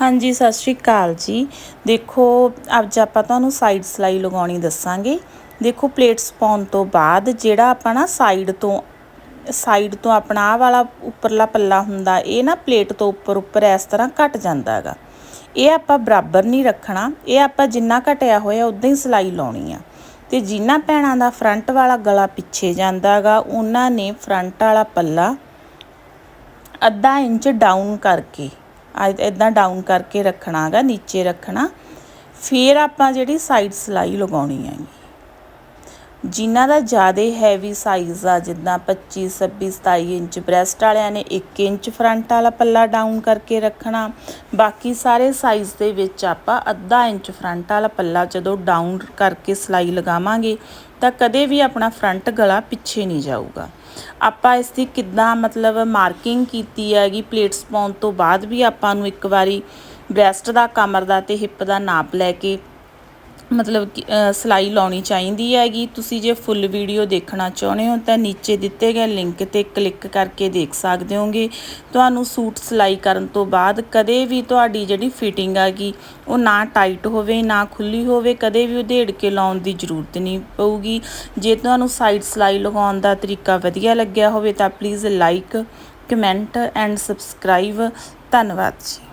ਹਾਂਜੀ, ਸਤਿ ਸ਼੍ਰੀ ਅਕਾਲ ਜੀ। ਦੇਖੋ, ਅੱਜ ਆਪਾਂ ਤੁਹਾਨੂੰ ਸਾਈਡ ਸਲਾਈ ਲਗਾਉਣੀ ਦੱਸਾਂਗੇ। ਦੇਖੋ ਪਲੇਟਸ ਪਾਉਣ ਤੋਂ ਬਾਅਦ ਜਿਹੜਾ ਆਪਾਂ ਨਾ ਸਾਈਡ ਤੋਂ ਸਾਈਡ ਤੋਂ ਆਪਣਾ ਆਹ ਵਾਲਾ ਉੱਪਰਲਾ ਪੱਲਾ ਹੁੰਦਾ, ਇਹ ਨਾ ਪਲੇਟ ਤੋਂ ਉੱਪਰ ਉੱਪਰ ਇਸ ਤਰ੍ਹਾਂ ਘਟ ਜਾਂਦਾ ਹੈਗਾ। ਇਹ ਆਪਾਂ ਬਰਾਬਰ ਨਹੀਂ ਰੱਖਣਾ। ਇਹ ਆਪਾਂ ਜਿੰਨਾ ਘਟਿਆ ਹੋਇਆ ਉਦਾਂ ਹੀ ਸਲਾਈ ਲਾਉਣੀ ਆ। ਤੇ ਜਿਨ੍ਹਾਂ ਭੈਣਾਂ ਦਾ ਫਰੰਟ ਵਾਲਾ ਗਲਾ ਪਿੱਛੇ ਜਾਂਦਾ ਹੈਗਾ, ਉਹਨਾਂ ਨੇ ਫਰੰਟ ਵਾਲਾ ਪੱਲਾ ਅੱਧਾ ਇੰਚ ਡਾਊਨ ਕਰਕੇ ਇਦਾਂ ਡਾਊਨ ਕਰਕੇ ਰੱਖਣਾ ਹੈਗਾ ਨੀਚੇ ਰੱਖਣਾ। ਫਿਰ ਆਪਾਂ ਜਿਹੜੀ ਸਾਈਡ ਸਲਾਈ ਲਗਾਉਣੀ ਹੈਗੀ। ਜਿਨ੍ਹਾਂ ਦਾ ਜ਼ਿਆਦਾ ਹੈਵੀ ਸਾਈਜ਼ ਆ, ਜਿੱਦਾਂ 25 26 27 ਇੰਚ ਬ੍ਰੈਸਟ ਵਾਲਿਆਂ ਨੇ 1 ਇੰਚ ਫਰੰਟ ਵਾਲਾ ਪੱਲਾ ਡਾਊਨ ਕਰਕੇ ਰੱਖਣਾ। ਬਾਕੀ ਸਾਰੇ ਸਾਈਜ਼ ਦੇ ਵਿੱਚ ਆਪਾਂ ਅੱਧਾ ਇੰਚ ਫਰੰਟ ਵਾਲਾ ਪੱਲਾ ਜਦੋਂ ਡਾਊਨ ਕਰਕੇ ਸਿਲਾਈ ਲਗਾਵਾਂਗੇ, ਤਾਂ ਕਦੇ ਵੀ ਆਪਣਾ ਫਰੰਟ ਗਲਾ ਪਿੱਛੇ ਨਹੀਂ ਜਾਊਗਾ। ਆਪਾਂ ਇਸ ਦੀ ਕਿੱਦਾਂ ਮਤਲਬ ਮਾਰਕਿੰਗ ਕੀਤੀ ਹੈਗੀ ਪਲੇਟਸ ਪਾਉਣ ਤੋਂ ਬਾਅਦ ਵੀ ਆਪਾਂ ਨੂੰ ਇੱਕ ਵਾਰੀ ਬ੍ਰੈਸਟ ਦਾ ਕਮਰ ਦਾ ਤੇ ਹਿੱਪ ਦਾ ਨਾਪ ਲੈ ਕੇ ਮਤਲਬ ਕਿ ਸਿਲਾਈ ਲਾਉਣੀ ਚਾਹੀਦੀ ਹੈਗੀ। ਤੁਸੀਂ ਜੇ ਫੁੱਲ ਵੀਡੀਓ ਦੇਖਣਾ ਚਾਹੁੰਦੇ ਹੋ ਤਾਂ ਨੀਚੇ ਦਿੱਤੇ ਗਏ ਲਿੰਕ ਤੇ ਕਲਿੱਕ ਕਰਕੇ ਦੇਖ ਸਕਦੇ ਹੋਗੇ। ਤੁਹਾਨੂੰ ਸੂਟ ਸਿਲਾਈ ਕਰਨ ਤੋਂ ਬਾਅਦ ਕਦੇ ਵੀ ਤੁਹਾਡੀ ਜਿਹੜੀ ਫਿਟਿੰਗ ਹੈਗੀ, ਉਹ ਨਾ ਟਾਈਟ ਹੋਵੇ, ਨਾ ਖੁੱਲੀ ਹੋਵੇ, ਕਦੇ ਵੀ ਉਧੇੜ ਕੇ ਲਾਉਣ ਦੀ ਜ਼ਰੂਰਤ ਨਹੀਂ ਪਊਗੀ। ਜੇ ਤੁਹਾਨੂੰ ਸਾਈਡ ਸਿਲਾਈ ਲਗਾਉਣ ਦਾ ਤਰੀਕਾ ਵਧੀਆ ਲੱਗਿਆ ਹੋਵੇ ਤਾਂ please like comment and subscribe ਧੰਨਵਾਦ ਜੀ।